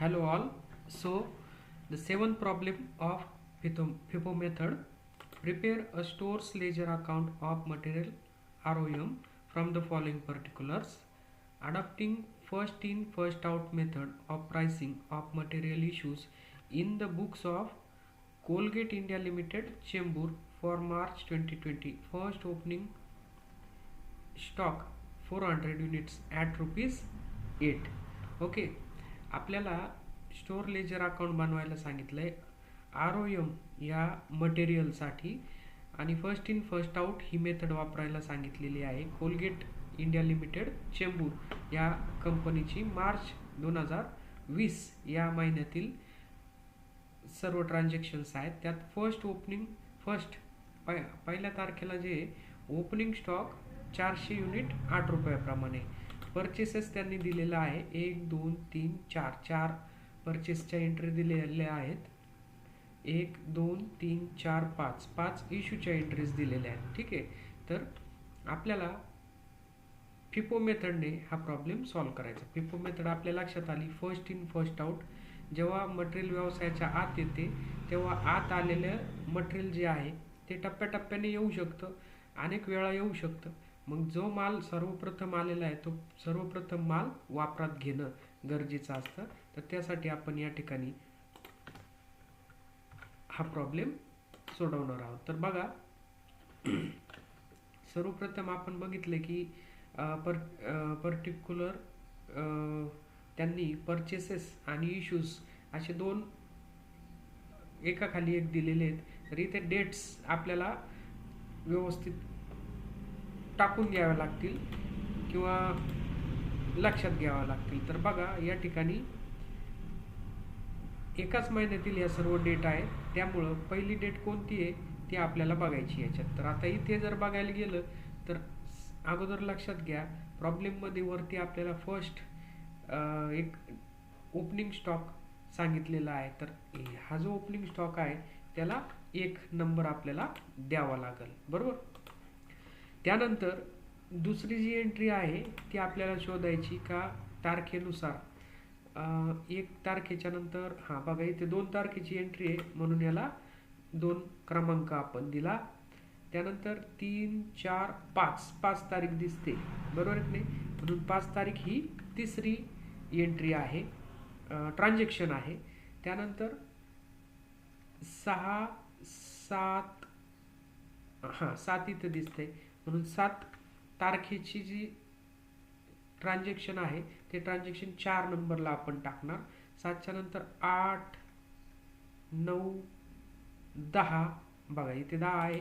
hello all. So the seventh problem of FIFO method. Prepare a stores ledger account of material ROM from the following particulars. Adopting first in first out method of pricing of material issues in the books of Colgate India Limited Chembur for March 2020 first opening stock 400 units at rupees 8 okay आपल्याला store ledger account बनवायला सांगितलं आहे R O M या मटेरियलसाठी आणि first in first out ही method वापरायला सांगितलेली आहे. कोलगेट इंडिया लिमिटेड चेंबूर या कंपनीची मार्च दोन हजार वीस या महिन्यातील सर्व ट्रान्झॅक्शन्स आहेत. त्यात फर्स्ट ओपनिंग फर्स्ट पय पहिल्या तारखेला जे ओपनिंग स्टॉक चारशे युनिट आठ रुपयाप्रमाणे. परचेसेस त्यांनी दिलेला आहे. एक दोन तीन चार चार परचेसच्या एंट्री दिलेल्या आहेत. एक दोन तीन चार पाच. पाच इश्यूच्या एंट्रीज दिलेल्या आहेत. ठीक आहे? तर आपल्याला फिपो मेथडने हा प्रॉब्लेम सॉल्व्ह करायचा. फिपो मेथड आपल्या लक्षात आली. फर्स्ट इन फर्स्ट आउट जेव्हा मटेरियल व्यवसायाच्या आत येते तेव्हा आत आलेलं मटेरियल जे आहे ते टप्प्याटप्प्याने येऊ शकतं. अनेक वेळा येऊ शकतं. मग जो माल सर्वप्रथम आलेला आहे तो सर्वप्रथम माल वापरात घेणं गरजेचं असतं. तर त्यासाठी आपण या ठिकाणी हा प्रॉब्लेम सोडवणार आहोत. तर बघा सर्वप्रथम आपण बघितले की पर पर्टिक्युलर त्यांनी परचेसेस आणि इश्यूज असे दोन एकाखाली एक दिलेले आहेत. तर इथे डेट्स आपल्याला व्यवस्थित टाकून घ्याव्या लागतील किंवा लक्षात घ्याव्या लागतील. तर बघा या ठिकाणी एकाच महिन्यातील या सर्व डेट आहेत त्यामुळं पहिली डेट कोणती आहे ती आपल्याला बघायची याच्यात. तर आता इथे जर बघायला गेलं तर अगोदर लक्षात घ्या प्रॉब्लेममध्ये वरती आपल्याला फर्स्ट एक ओपनिंग स्टॉक सांगितलेला आहे. तर हा जो ओपनिंग स्टॉक आहे त्याला एक नंबर आपल्याला द्यावा लागेल. बरोबर? त्यानंतर दुसरी जी एंट्री आहे ती आपल्याला शोधायची का? तारखेनुसार. एक तारखेच्या नंतर हां बघा इथे दोन तारखेची एंट्री आहे म्हणून याला दोन क्रमांक आपण दिला. त्यानंतर तीन चार पाच. पाच तारीख दिसते. बरोबर आहे नाही? म्हणून पाच तारीख ही तिसरी एंट्री आहे. ट्रान्झॅक्शन आहे. त्यानंतर सहा सात हां सात इथं दिसते म्हणून सात तारखेची जी ट्रान्झॅक्शन आहे ते ट्रान्झॅक्शन चार नंबरला आपण टाकणार. सातच्या नंतर आठ नऊ दहा बघा इथे दहा आहे.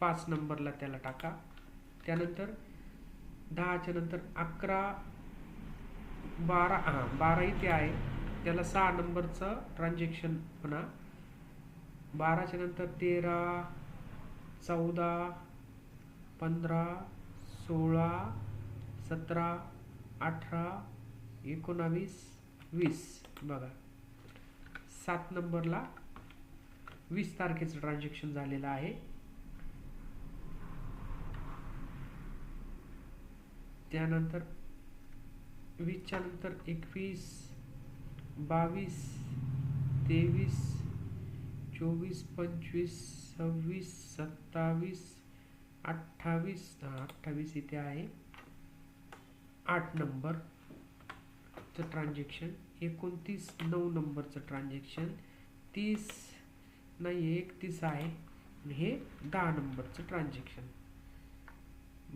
पाच नंबरला त्याला टाका. त्यानंतर दहाच्या नंतर अकरा बारा हां बारा इथे आहे. त्याला सहा नंबरचं ट्रान्झॅक्शन म्हणा. बाराच्या नंतर तेरा चौदा पंधरा सोळा सतरा अठरा एकोणावीस वीस. बघा. सात नंबरला वीस तारखेचं ट्रान्झॅक्शन झालेलं आहे. त्यानंतर वीसच्या नंतर एकवीस बावीस तेवीस चोवीस पंचवीस सव्वीस सत्तावीस अठ्ठावीस अठ्ठावीस इथे आहे. आठ नंबरचं ट्रान्झॅक्शन एकोणतीस नऊ नंबरचं ट्रान्झॅक्शन तीस नाही एकतीस आहे. आणि हे दहा नंबरचं ट्रान्झॅक्शन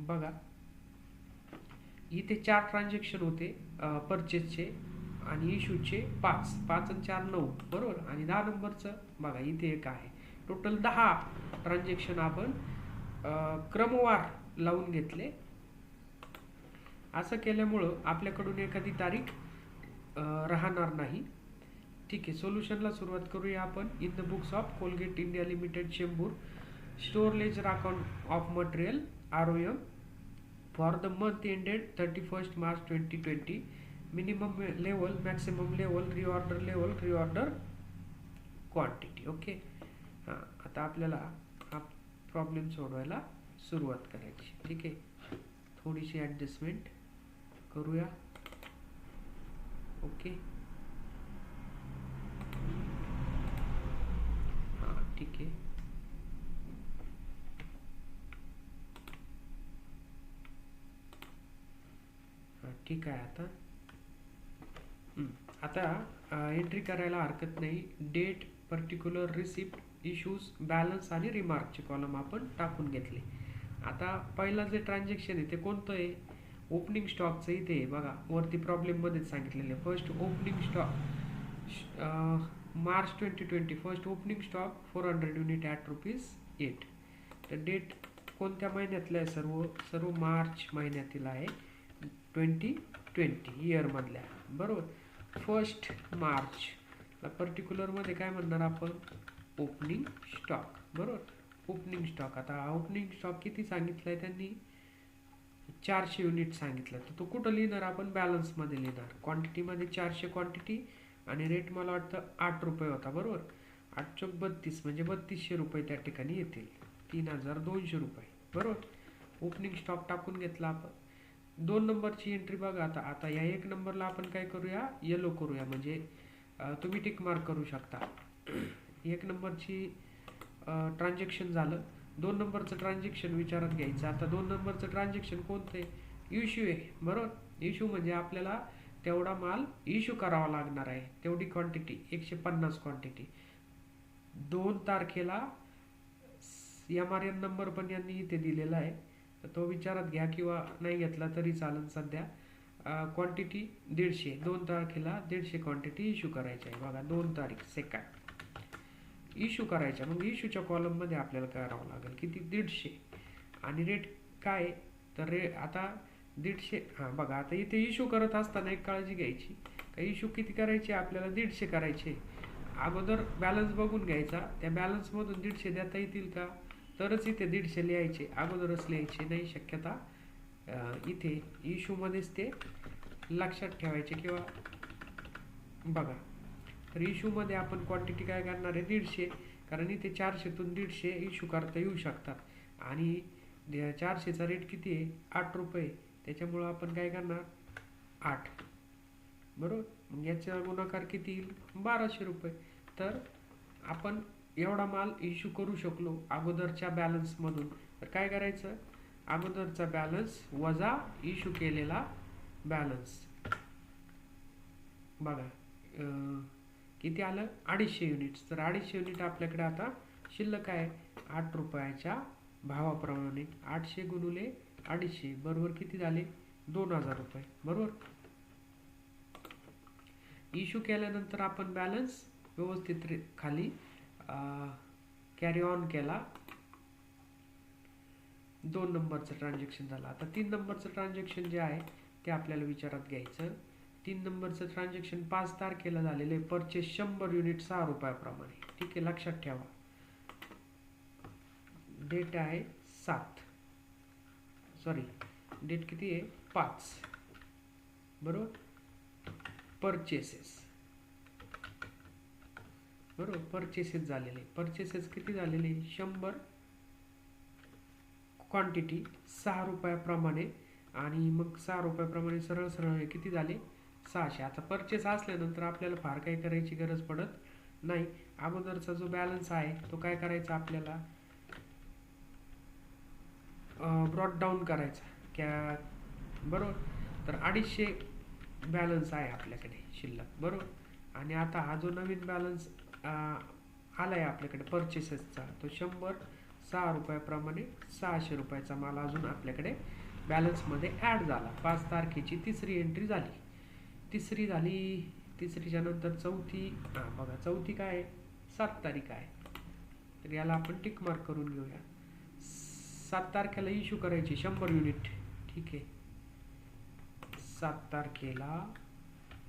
बघा. इथे चार ट्रान्झॅक्शन होते परचेसचे आणि इशूचे पाच. पाच आणि चार नऊ. बरोबर? आणि दहा नंबरचं बघा इथे एक आहे. टोटल दहा ट्रान्झॅक्शन आपण क्रमवार लावून घेतले. असं केल्यामुळं आपल्याकडून एखादी तारीख राहणार नाही. ठीक आहे सोल्युशनला सुरुवात करूया आपण. In the books of Colgate India limited Chembur. Store ledger account of material R O M for the month ended thirty first March twenty twenty. Minimum level maximum level reorder level reorder quantity. Okay? हां आता आपल्याला problem सोडवायला सुरुवात करायची. ठीक आहे? थोडीशी adjustment करूया. ओके हां ठीक आहे. ठीक आहे आता. आता एंट्री करायला हरकत नाही. Date particular receipt issues balance आणि रिमार्कचे कॉलम आपण टाकून घेतले. आता पहिला जे ट्रान्झॅक्शन आहे ते कोणतं आहे? ओपनिंग स्टॉकचं इथे आहे बघा. वरती प्रॉब्लेममध्येच सांगितलेलं आहे. First opening stock March twenty twenty first opening stock four hundred unit at rupees eight तर डेट कोणत्या महिन्यातलं आहे? सर्व सर्व मार्च महिन्यातील आहे. ट्वेंटी ट्वेंटी इयरमधल्या बरोबर? फर्स्ट मार्च पर्टिक्युलरमध्ये काय म्हणणार आपण? ओपनिंग स्टॉक बरोबर? ओपनिंग स्टॉक आता ओपनिंग स्टॉक किती सांगितलं आहे त्यांनी? चारशे युनिट सांगितलं. तर तो कुठं लिहिणार आपण? बॅलन्समध्ये लिहिणार. क्वांटिटीमध्ये चारशे क्वांटिटी आणि रेट मला वाटतं आठ रुपये होता. बरोबर? आठ चौक बत्तीस. म्हणजे बत्तीसशे रुपये त्या ठिकाणी येतील. तीन हजार दोनशे रुपये. बरोबर? ओपनिंग स्टॉक टाकून घेतला आपण. दोन नंबरची एंट्री बघा आता. आता या एक नंबरला आपण काय करूया? येलो करूया. म्हणजे तुम्ही टिक मार्क करू शकता. एक नंबरची ट्रान्झॅक्शन झालं. दोन नंबरचं ट्रान्झॅक्शन विचारात घ्यायचं. आता दोन नंबरचं ट्रान्झॅक्शन कोणतं? आहे इश्यू आहे. बरोबर? इश्यू म्हणजे आपल्याला तेवढा माल इश्यू करावा लागणार आहे. तेवढी क्वांटिटी एकशे पन्नास क्वांटिटी दोन तारखेला एम आर एन नंबर पण यांनी इथे दिलेला आहे. तर तो विचारात घ्या किंवा नाही घेतला तरी चालेल सध्या. क्वांटिटी दीडशे. दोन तारखेला दीडशे क्वांटिटी इश्यू करायची आहे. बघा दोन तारीख सेकंड इश्यू करायच्या. मग इश्यूच्या कॉलममध्ये आपल्याला करावं लागेल किती दीडशे. आणि रेट काय आहे? तर रे आता दीडशे हां बघा आता इथे इश्यू करत असताना एक काळजी घ्यायची. का इश्यू किती करायचे? आपल्याला दीडशे करायचे. अगोदर बॅलन्स बघून घ्यायचा. त्या बॅलन्समधून दीडशे देता येतील का? तरच इथे दीडशे लिहायचे. अगोदरच लिहायचे. नाही शक्यता इथे इश्यूमध्येच ते लक्षात ठेवायचे किंवा बघा. तर इश्यूमध्ये आपण क्वांटिटी काय करणार आहे? दीडशे. कारण इथे चारशेतून दीडशे इश्यू करता येऊ शकतात. आणि चारशेचा रेट किती आहे? आठ रुपये. त्याच्यामुळं आपण काय करणार? आठ. बरोबर? मग याचा गुणाकार किती येईल? बाराशे रुपये. तर आपण एवढा माल इश्यू करू शकलो अगोदरच्या बॅलन्समधून तर काय करायचं? अगोदरचा बॅलन्स वजा इश्यू केलेला बॅलन्स बघा किती आलं? अडीचशे युनिट्स तर अडीचशे युनिट आपल्याकडे आता शिल्लक आहे आठ रुपयाच्या भावाप्रमाणे. आठशे गुणुले अडीचशे. बरोबर किती झाले? दोन हजार रुपये. बरोबर? इश्यू केल्यानंतर आपण बॅलन्स व्यवस्थित खाली कॅरी ऑन केला. दोन नंबरचं ट्रान्झॅक्शन झालं. आता तीन नंबरचं ट्रान्झॅक्शन जे आहे ते आपल्याला विचारात घ्यायचं. तीन नंबरचं ट्रान्झॅक्शन पाच तारखेला झालेलं आहे. परचेस शंभर युनिट सहा रुपयाप्रमाणे. ठीक आहे लक्षात ठेवा. डेट आहे सात. सॉरी डेट किती आहे? पाच. बरोबर? परचेसेस बरोबर? परचेसेस झालेले. परचेसेस किती झालेले? शंभर. क्वांटिटी सहा रुपयाप्रमाणे. आणि मग सहा रुपयाप्रमाणे सरळ सरळ किती झाले? सहाशे. आता परचेस असल्यानंतर आपल्याला फार काही करायची गरज पडत नाही. अगोदरचा जो बॅलन्स आहे तो काय करायचा आपल्याला? ब्रॉड डाऊन करायचा. क्या बरोबर? तर अडीचशे बॅलन्स आहे आपल्याकडे शिल्लक. बरोबर? आणि आता हा जो नवीन बॅलन्स आला आहे आपल्याकडे परचेसेसचा तो शंभर सहा रुपयाप्रमाणे सहाशे रुपयाचा माल अजून आपल्याकडे बॅलन्समध्ये ॲड झाला. पाच तारखेची तिसरी एंट्री झाली. तिसरी झाली तिसरीच्या नंतर चौथी बघा चौथी काय? आहे सात तारीख आहे. तर याला आपण टिक मार्क करून घेऊया. सात तारखेला इश्यू करायची शंभर युनिट ठीक आहे. सात तारखेला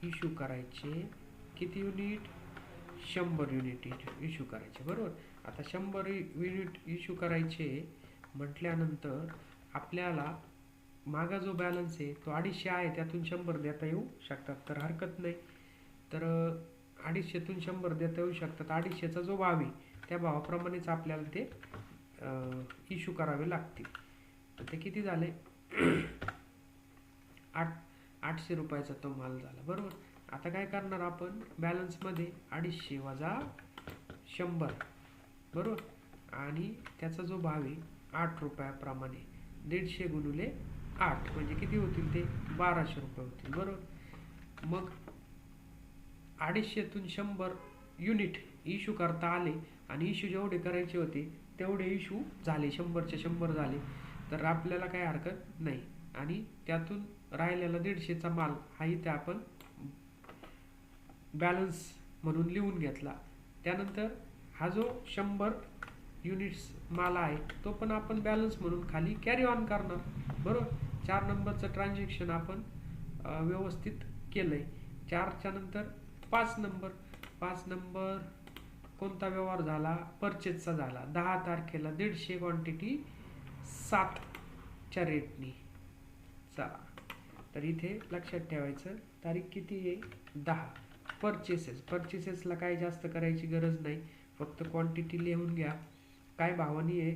इश्यू करायचे किती युनिट शंभर युनिट इश्यू करायचे बरोबर? आता शंभर युनिट इश्यू करायचे म्हटल्यानंतर आपल्याला मागा जो बॅलन्स आहे तो अडीचशे आहे त्यातून शंभर देता येऊ शकतात. तर हरकत नाही. तर अडीचशेतून शंभर देता येऊ शकतात. अडीचशेचा जो भाव आहे त्या भावाप्रमाणेच आपल्याला ते इश्यू करावे लागतील. तर ते किती झाले? आठ आठशे रुपयाचा तो माल झाला. बरोबर? आता काय करणार आपण? बॅलन्समध्ये अडीचशे वजा शंभर. बरोबर? आणि त्याचा जो भाव आहे आठ रुपयाप्रमाणे. दीडशे गुणुले आठ म्हणजे किती होतील ते? बाराशे रुपये होतील. बरोबर मग अडीचशेतून शंभर युनिट इशू करता आले आणि इशू जेवढे करायचे होते तेवढे इशू झाले. शंभरचे शंभर झाले. तर आपल्याला काही हरकत नाही. आणि त्यातून राहिलेला दीडशेचा माल हा इथे आपण बॅलन्स म्हणून लिहून घेतला. त्यानंतर हा जो शंभर युनिट्स माल आहे तो पण आपण बॅलन्स म्हणून खाली कॅरी ऑन करणार. बरोबर चार नंबरचं ट्रान्झॅक्शन आपण व्यवस्थित केलं आहे चारच्या नंतर पाच नंबर पाच नंबर कोणता व्यवहार झाला? परचेजचा झाला. दहा तारखेला दीडशे क्वांटिटी सातच्या रेटनी चला. तर इथे लक्षात ठेवायचं तारीख किती आहे? दहा. परचेसेस परचेसेसला काय जास्त करायची गरज नाही. फक्त क्वांटिटी लिहून घ्या. काय भावानी आहे?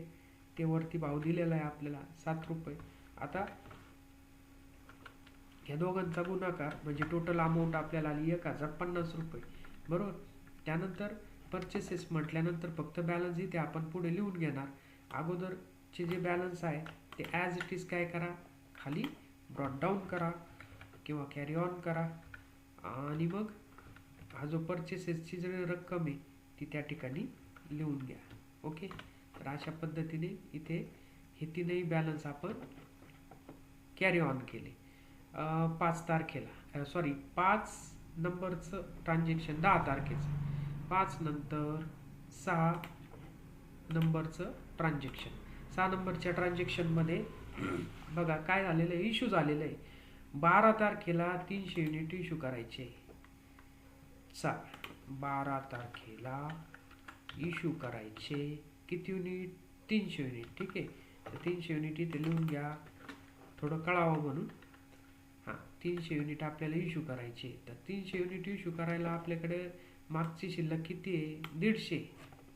ते वरती भाव दिलेला आहे आपल्याला. सात रुपये. आता ह्या दोघांचा गुणाकार म्हणजे टोटल अमाऊंट आपल्याला आली एक हजार पन्नास रुपये. बरोबर? त्यानंतर परचेसेस म्हटल्यानंतर फक्त बॅलन्स इथे आपण पुढे लिहून घेणार. अगोदरचे जे बॅलन्स आहे ते ॲज इट इज काय करा? खाली ब्रॉड डाऊन करा किंवा कॅरी ऑन करा. आणि मग हा जो परचेसेसची जी रक्कम आहे ती त्या ठिकाणी लिहून घ्या. ओके? तर अशा पद्धतीने इथे हे तीनही बॅलन्स आपण कॅरी ऑन केले. पाच तारखेला. सॉरी पाच नंबरचं ट्रान्झॅक्शन दहा तारखेचं. पाच नंतर सहा नंबरचं ट्रान्झॅक्शन सहा नंबरच्या ट्रान्झॅक्शनमध्ये बघा काय झालेलं आहे? इश्यू झालेलं आहे. बारा तारखेला तीनशे युनिट इश्यू करायचे. चाल बारा तारखेला इश्यू करायचे. किती युनिट तीनशे युनिट ठीक आहे? तर तीनशे युनिट इथे लिहून घ्या. थोडं कळावं म्हणून. तीनशे युनिट आपल्याला इश्यू करायचे. तर तीनशे युनिट इश्यू करायला आपल्याकडे मागची शिल्लक किती आहे? दीडशे.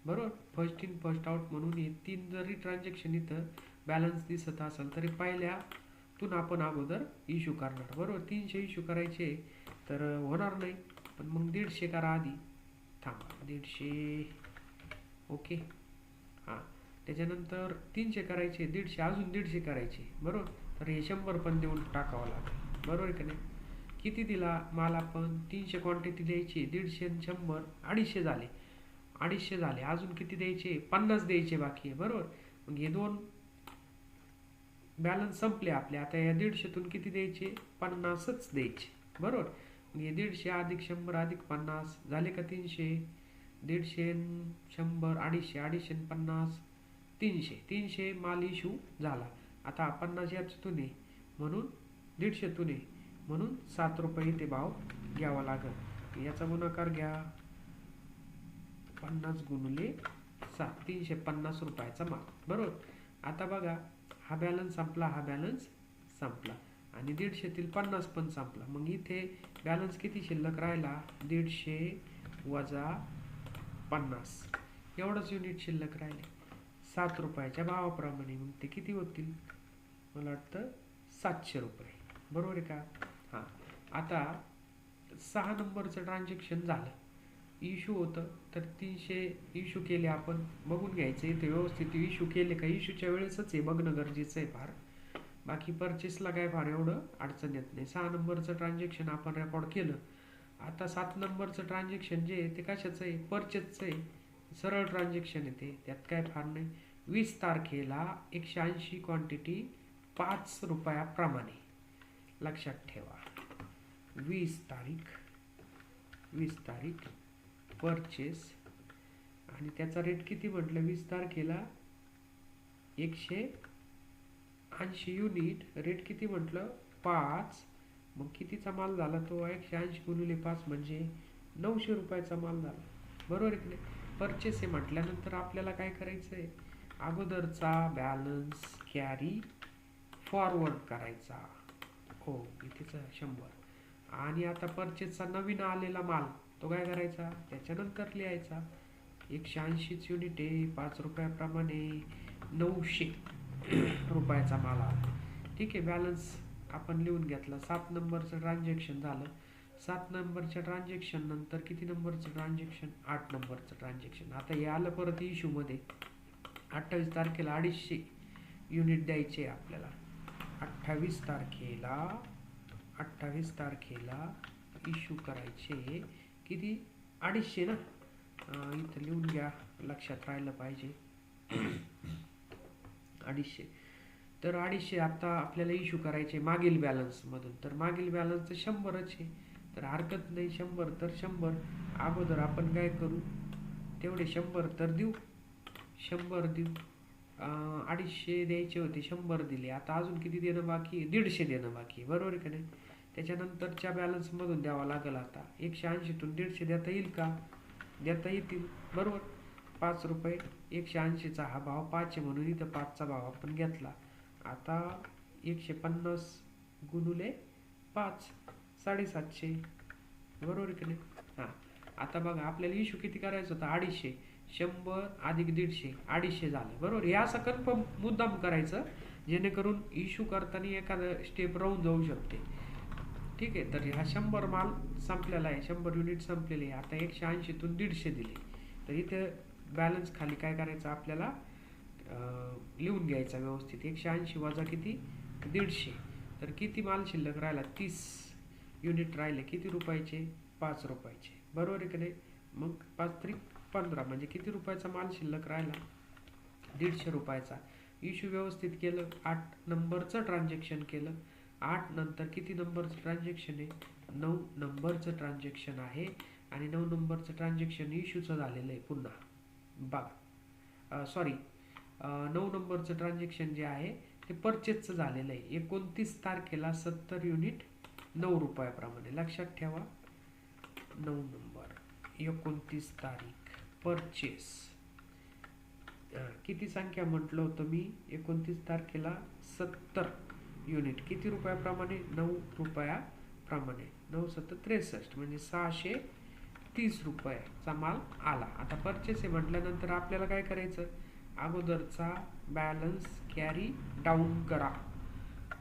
बरोबर? फर्स्ट इन फर्स्ट आउट म्हणून हे तीन जरी ट्रान्झॅक्शन इथं बॅलन्स दिसत असेल तरी पहिल्यातून आपण अगोदर इश्यू करणार. बरोबर? तीनशे इश्यू करायचे तर होणार नाही. पण मग दीडशे करा आधी. थांबा. दीडशे. ओके हां. त्याच्यानंतर तीनशे करायचे. दीडशे. अजून दीडशे करायचे. बरोबर? तर हे शंभर पण देऊन टाकावं लागेल. बरोबर का नाही? किती दिला? माल आपण तीनशे क्वांटिटी द्यायची दीडशे शंभर अडीचशे झाले. अडीचशे झाले. अजून किती द्यायचे? पन्नास द्यायचे बाकी आहे. बरोबर? मग हे दोन बॅलन्स संपले आपले. आता या दीडशेतून किती द्यायचे? पन्नासच द्यायचे. बरोबर? मग हे दीडशे अधिक शंभर अधिक पन्नास. झाले का तीनशे? दीडशे शंभर अडीचशे. अडीचशे पन्नास तीनशे. तीनशे माल इशू झाला. आता पन्नास याच्यातून आहे. म्हणून दीडशे तुने म्हणून सात रुपये ते भाव घ्यावा लागत याचा गुणाकार घ्या. पन्नास गुणले सात. तीनशे पन्नास रुपयाचा माल. बरोबर? आता बघा हा बॅलन्स संपला हा बॅलन्स संपला. आणि दीडशेतील पन्नास पण संपला. मग इथे बॅलन्स किती शिल्लक राहिला? दीडशे वजा पन्नास. एवढंच युनिट शिल्लक राहिले. सात रुपयाच्या भावाप्रमाणे मग ते किती होतील? मला वाटतं सातशे रुपये. बरोबर आहे का? हां. आता सहा नंबरचं ट्रान्झॅक्शन झालं. इशू होतं तर तीनशे इशू केले आपण. बघून घ्यायचं इथे व्यवस्थित इशू केले का? इशूच्या वेळेसच हे बघणं गरजेचं आहे फार. बाकी परचेसला काय फार एवढं अडचण येत नाही. सहा नंबरचं ट्रान्झॅक्शन आपण रेकॉर्ड केलं. आता सात नंबरचं ट्रान्झॅक्शन जे आहे ते कशाचं आहे? परचेसचं आहे. सरळ ट्रान्झॅक्शन आहे ते. त्यात काय फार नाही. वीस तारखेला एकशे ऐंशी क्वांटिटी पाच रुपयाप्रमाणे. लक्षात ठेवा. वीस तारीख वीस तारीख परचेस आणि त्याचा रेट किती म्हटलं? वीस तारखेला एकशे ऐंशी युनिट रेट किती म्हटलं? पाच. मग कितीचा माल झाला तो? एकशे ऐंशी गुणिले पाच म्हणजे नऊशे रुपयाचा माल झाला. बरोबर आहे की नाही? परचेस आहे म्हटल्यानंतर आपल्याला काय करायचं आहे अगोदरचा बॅलन्स कॅरी फॉरवर्ड करायचा. हो इथेच आहे शंभर. आणि आता परचेसचा नवीन आलेला माल तो काय करायचा? त्याच्यानंतर लिहायचा. एकशे ऐंशीच युनिट आहे पाच रुपयाप्रमाणे नऊशे रुपयाचा माल आला ठीक आहे बॅलन्स आपण लिहून घेतला. सात नंबरचं ट्रान्झॅक्शन झालं. सात नंबरच्या ट्रान्झॅक्शन नंतर किती नंबरचं ट्रान्झॅक्शन आठ नंबरचं ट्रान्झॅक्शन आता हे आलं परत इश्यूमध्ये अठ्ठावीस तारखेला अडीचशे युनिट द्यायचे आहे आपल्याला. अठ्ठावीस तारखेला अठ्ठावीस तारखेला इश्यू करायचे. किती? अडीचशे ना? इथं लिहून घ्या. लक्षात राहिलं पाहिजे. अडीचशे. तर अडीचशे आता आपल्याला इश्यू करायचे मागील बॅलन्समधून तर मागील बॅलन्स तर शंभरच आहे. तर हरकत नाही. शंभर तर शंभर. अगोदर आपण काय करू? तेवढे शंभर तर देऊ. शंभर देऊ. अडीचशे द्यायचे होते शंभर दिले. आता अजून किती देणं बाकी दीडशे देणं बाकी बरोबर आहे का नाही? त्याच्यानंतरच्या बॅलन्समधून द्यावा लागेल आता. एकशे ऐंशीतून दीडशे देता येईल का? देता येतील. बरोबर? पाच रुपये. एकशे ऐंशीचा हा भाव पाचशे म्हणून इथं पाचचा भाव आपण घेतला. आता एकशे पन्नास गुणुले पाच. साडेसातशे. बरोबर आहे की नाही? हां. आता बघा आपल्याला इश्यू किती करायचं होतं? अडीचशे. शंभर अधिक दीडशे अडीचशे झाले. बरोबर? हे असं कन्फर्म मुद्दाम करायचं जेणेकरून इश्यू करताना एखादं स्टेप राहून जाऊ शकते. ठीक आहे? तर हा शंभर माल संपलेला आहे. शंभर युनिट संपलेले आहे. आता एकशे ऐंशीतून दीडशे दिले. तर इथे बॅलन्स खाली काय करायचं आपल्याला? लिहून घ्यायचा व्यवस्थित. एकशे ऐंशी वजा किती? दीडशे. तर किती माल शिल्लक राहिला? तीस. युनिट राहिले किती रुपयाचे? पाच रुपयाचे. बरोबर आहे की नाही? मग पाच त्रिक पंधरा म्हणजे किती रुपयाचा माल शिल्लक राहिला? दीडशे रुपयाचा. इश्यू व्यवस्थित केलं. आठ नंबरचं ट्रान्झॅक्शन केलं. आठ नंतर किती नंबरचं ट्रान्झॅक्शन आहे? नऊ नंबरचं ट्रान्झॅक्शन आहे आणि नऊ नंबरचं ट्रान्झॅक्शन इश्यूचं झालेलं आहे पुन्हा. बघा. सॉरी नऊ नंबरचं ट्रान्झॅक्शन जे आहे ते परचेसचं झालेलं आहे. एकोणतीस तारखेला सत्तर युनिट नऊ रुपयाप्रमाणे. लक्षात ठेवा. नऊ नंबर. एकोणतीस तारीख. परचेस किती संख्या म्हटलं होतं मी? एकोणतीस तारखेला सत्तर युनिट किती रुपयाप्रमाणे? नऊ रुपयाप्रमाणे. नऊ सत्तर त्रेसष्ट. म्हणजे सहाशे तीस रुपयाचा माल आला. आता परचेस आहे म्हटल्यानंतर आपल्याला काय करायचं? अगोदरचा बॅलन्स कॅरी डाऊन करा.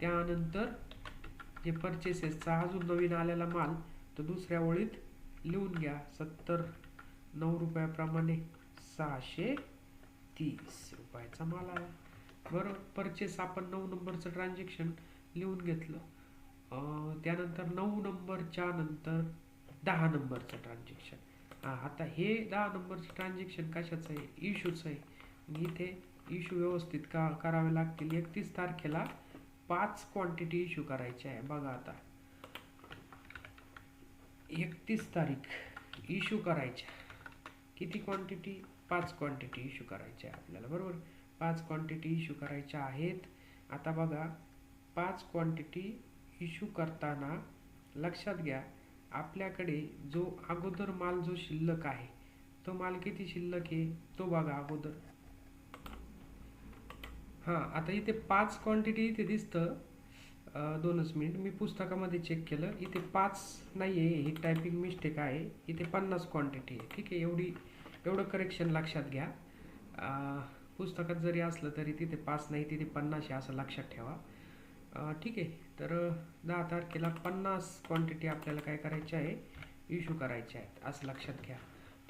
त्यानंतर जे परचेसेसचा अजून नवीन आलेला माल तो दुसऱ्या ओळीत लिहून घ्या. सत्तर नऊ रुपयाप्रमाणे सहाशे तीस रुपयाचा माल आला. बरोबर परचेस आपण नऊ नंबरचं ट्रान्झॅक्शन लिहून घेतलं. त्यानंतर नऊ नंबरच्या नंतर दहा नंबरचं ट्रान्झॅक्शन आता हे दहा नंबरचं ट्रान्झॅक्शन कशाचं आहे? इशूचं आहे. इथे इशू व्यवस्थित का करावे लागतील? एकतीस तारखेला पाच क्वांटिटी इश्यू करायची आहे. बघा आता. एकतीस तारीख इश्यू करायच्या किती क्वांटिटी पाच क्वांटिटी इश्यू करायच्या आहे आपल्याला बरोबर? पाच क्वांटिटी इश्यू करायच्या आहेत. आता बघा पाच क्वांटिटी इश्यू करताना लक्षात घ्या आपल्याकडे जो अगोदर माल जो शिल्लक आहे तो माल किती शिल्लक आहे? तो बघा अगोदर. हां आता इथे पाच क्वांटिटी इथे दिसतं. दोनच मिनिट. मी पुस्तकामध्ये चेक केलं. इथे पाच नाही आहे ही टायपिंग मिस्टेक आहे. इथे पन्नास क्वांटिटी आहे. ठीक आहे? एवढी एवढं करेक्शन लक्षात घ्या. पुस्तकात जरी असलं तरी तिथे पाच नाही तिथे पन्नास आहे असं लक्षात ठेवा. ठीक आहे. तर दहा तारखेला पन्नास क्वांटिटी आपल्याला काय करायची आहे? इश्यू करायच्या आहेत. असं लक्षात घ्या.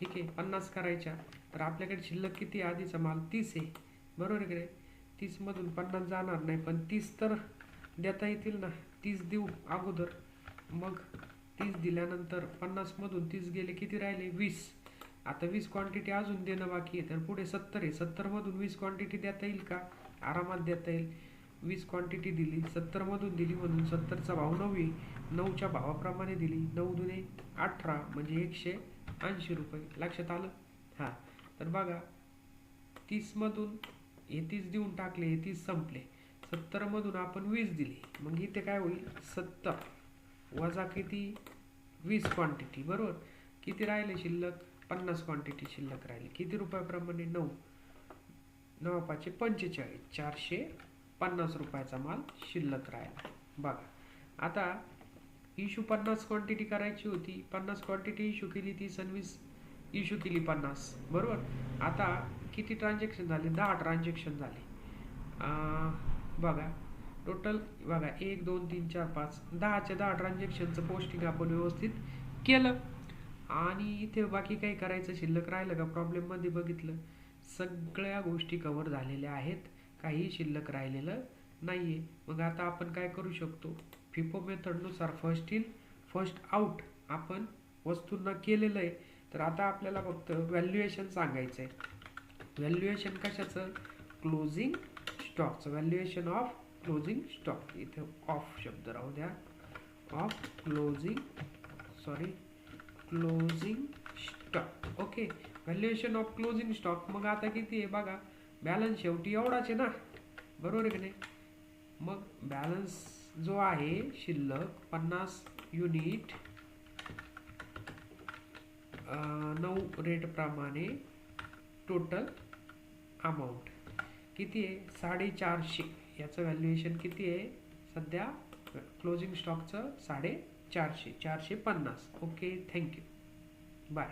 ठीक आहे? पन्नास करायच्या. तर आपल्याकडे शिल्लक किती आहे? आधीचा माल तीस आहे. बरोबर आहे की तीसमधून पन्नास जाणार नाही. पण तीस तर देता येतील ना? तीस देऊ अगोदर. मग तीस दिल्यानंतर पन्नासमधून तीस गेले किती राहिले? वीस. आता वीस क्वांटिटी अजून देणं बाकी आहे तर पुढे सत्तर आहे. सत्तरमधून वीस क्वांटिटी देता येईल का? आरामात देता येईल. वीस क्वांटिटी दिली सत्तरमधून दिली म्हणून सत्तरचा भाव नऊ आहे नऊच्या भावाप्रमाणे दिली. नऊ दुने अठरा म्हणजे एकशे ऐंशी रुपये. लक्षात आलं? हां. तर बघा तीसमधून हे तीस देऊन टाकले हे तीस संपले. सत्तरमधून आपण वीस दिली. मग इथे काय होईल? सत्तर. वजा किती? वीस क्वांटिटी बरोबर? किती राहिले शिल्लक? पन्नास क्वांटिटी शिल्लक राहिली. किती रुपयाप्रमाणे? नऊ. नऊ पाचशे पंचेचाळीस. चारशे पन्नास रुपयाचा माल शिल्लक राहिला. बघा. आता इशू पन्नास क्वांटिटी करायची होती. पन्नास क्वांटिटी इशू केली ती सनवीस इशू केली पन्नास. बरोबर? आता किती ट्रान्झॅक्शन झाले? दहा ट्रान्झॅक्शन झाले. बघा. टोटल बघा एक दोन तीन चार पाच दहाच्या दहा ट्रान्झॅक्शनचं पोस्टिंग आपण व्यवस्थित केलं. आणि इथे बाकी काही करायचं शिल्लक राहिलं का? प्रॉब्लेममध्ये बघितलं. सगळ्या गोष्टी कवर झालेल्या आहेत. काही शिल्लक राहिलेलं नाही आहे मग आता आपण काय करू शकतो? फिफो मेथडनुसार फर्स्ट इन फर्स्ट आउट आपण वस्तूंना केलेलं आहे. तर आता आपल्याला फक्त व्हॅल्युएशन सांगायचं आहे व्हॅल्युएशन कशाचं? क्लोजिंग स्टॉकचं व्हॅल्युएशन ऑफ क्लोजिंग स्टॉक इथे ऑफ शब्द राहू द्या. Of closing sorry closing stock okay valuation of closing stock मग आता किती आहे बघा. बॅलन्स शेवटी एवढाच आहे ना. बरोबर आहे की नाही? मग बॅलन्स जो आहे शिल्लक पन्नास युनिट नऊ रेटप्रमाणे टोटल अमाऊंट किती आहे? साडेचारशे. याचं व्हॅल्युएशन किती आहे? सध्या क्लोजिंग स्टॉकचं साडेचारशे चारशे पन्नास. Okay thank you bye